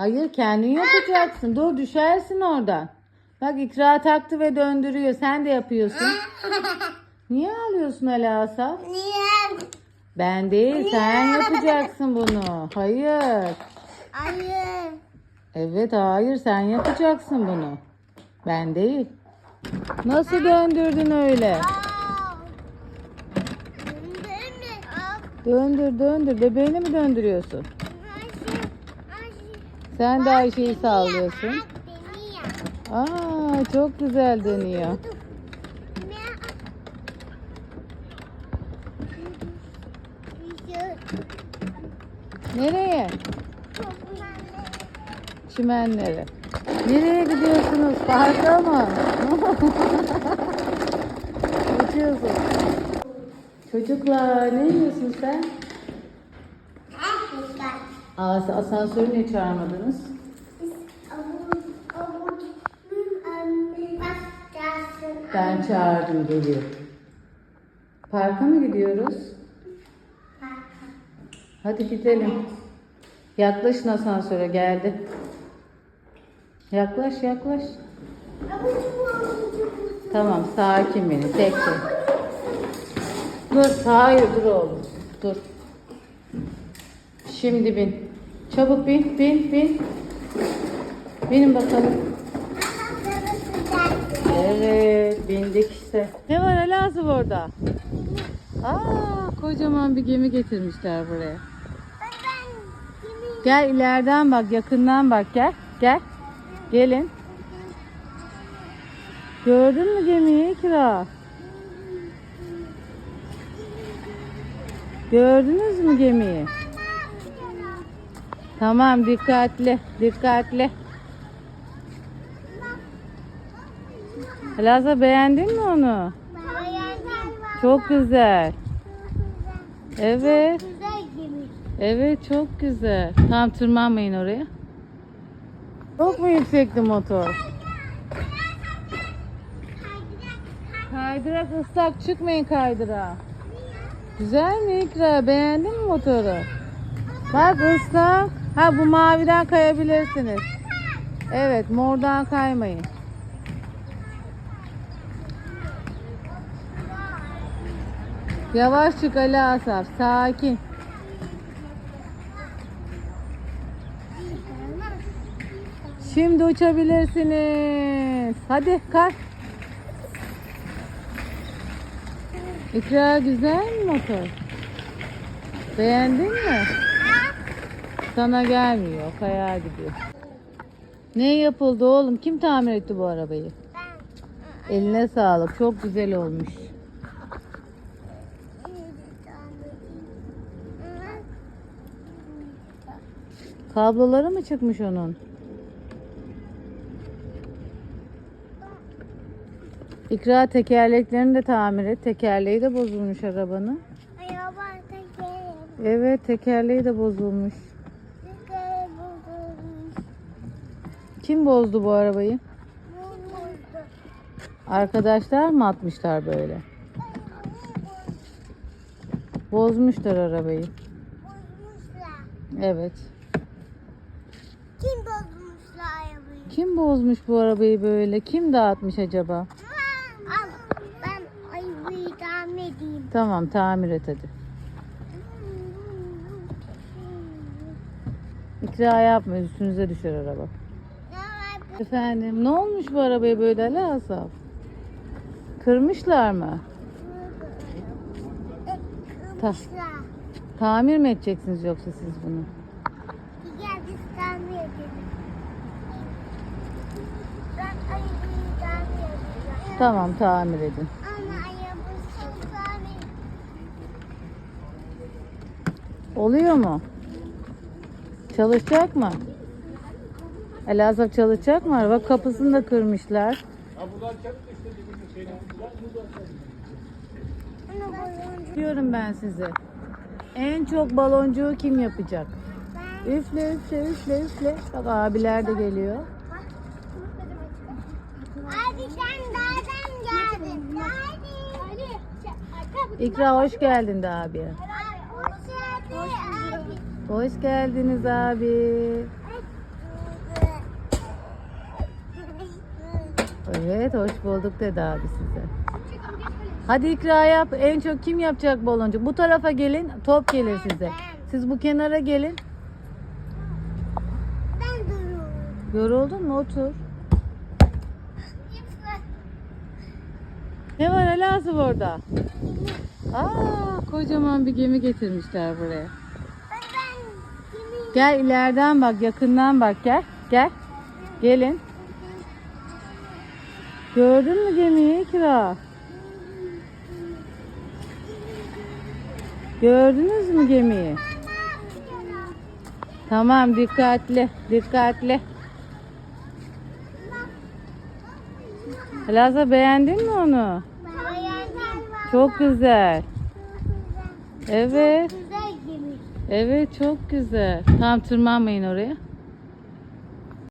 Hayır kendin yapacaksın. Dur düşersin oradan. Bak ikra taktı ve döndürüyor. Sen de yapıyorsun. Niye ağlıyorsun Ali Asaf? Niye? Ben değil sen yapacaksın bunu. Hayır. Hayır. Evet hayır sen yapacaksın bunu. Ben değil. Nasıl döndürdün öyle? Döndür döndür. Bebeğini mi döndürüyorsun? Sen de Ayşe'yi sallıyorsun. Aa çok güzel dönüyor. Nereye? Çimenlere. Nereye gidiyorsunuz? Parka mı? Uçuyorsun. Çocuklar ne yiyorsun sen? Aa, asansörü niye çağırmadınız? Ben çağırdım geliyor. Parka mı gidiyoruz? Hadi gidelim. Yaklaşın asansöre geldi. Yaklaş yaklaş. Tamam sakin beni tek tek. Dur hayır dur oğlum. Dur. Şimdi bin. Çabuk bin bin bin. Binin bakalım. Evet bindik işte. Ne var Elazığ orada? Aa kocaman bir gemi getirmişler buraya. Gel ileriden bak yakından bak gel. Gel. Gelin. Gördün mü gemiyi Kira? Gördünüz mü gemiyi? Tamam dikkatli, dikkatli. Laza beğendin mi onu? Çok güzel. Evet, evet çok güzel. Tamam tırmanmayın oraya. Çok mu yüksekti motor? Kaydırak ıslak çıkmayın kaydıra. Güzel mi İkra? Beğendin mi motoru? Bak ıslak. Ha bu maviden kayabilirsiniz. Evet mordan kaymayın. Yavaş çık Ali Asaf. Sakin. Şimdi uçabilirsiniz. Hadi kalk. İkra güzel motor? Beğendin mi? Sana gelmiyor. Kayağa gidiyor. Ne yapıldı oğlum? Kim tamir etti bu arabayı? Eline sağlık. Çok güzel olmuş. Kabloları mı çıkmış onun? İkra tekerleklerini de tamir et. Tekerleği de bozulmuş arabanın. Araba tekerim. Evet tekerleği de bozulmuş. Kim bozdu bu arabayı? Arkadaşlar mı atmışlar böyle? Bozmuşlar arabayı. Bozmuşlar. Evet. Kim bozmuşlar arabayı? Kim bozmuş bu arabayı böyle? Kim dağıtmış acaba? Al ben arabayı tamir edeyim. Tamam tamir et hadi. İkra yapma üstünüze düşer araba. Efendim ne olmuş bu arabaya böyle Ali Asaf? Kırmışlar mı? Ta-. Tamir mi edeceksiniz yoksa siz bunu? Gel biz tamir edelim. Ben arabayı tamir edeceğim. Tamam tamir edin. Oluyor mu? Çalışacak mı? Elazığ çalışacak mı? Bak kapısını da kırmışlar. Onu baloncu. Diyorum ben size. En çok baloncuğu kim yapacak? Ben Üfle üfle üfle üfle. Bak abiler de geliyor. Hadi sen nereden geldin? Hadi. İkra hoş geldin de abi. Hoş geldin abi. Hoş geldiniz abi. Evet hoş bulduk dedi abi size. Hadi ikra yap. En çok kim yapacak baloncuk? Bu tarafa gelin. Top gelir size. Siz bu kenara gelin. Ben duruyorum. Yoruldun mu? Otur. Ne var Elazığ orada? Aa, kocaman bir gemi getirmişler buraya. Gel ileriden bak, yakından bak gel. Gel. Gelin. Gördün mü gemiyi Kira? Gördünüz mü gemiyi? Tamam dikkatli, dikkatli. Laza beğendin mi onu? Çok güzel. Evet, Güzel gemi. evet çok güzel. Tamam tırmanmayın oraya.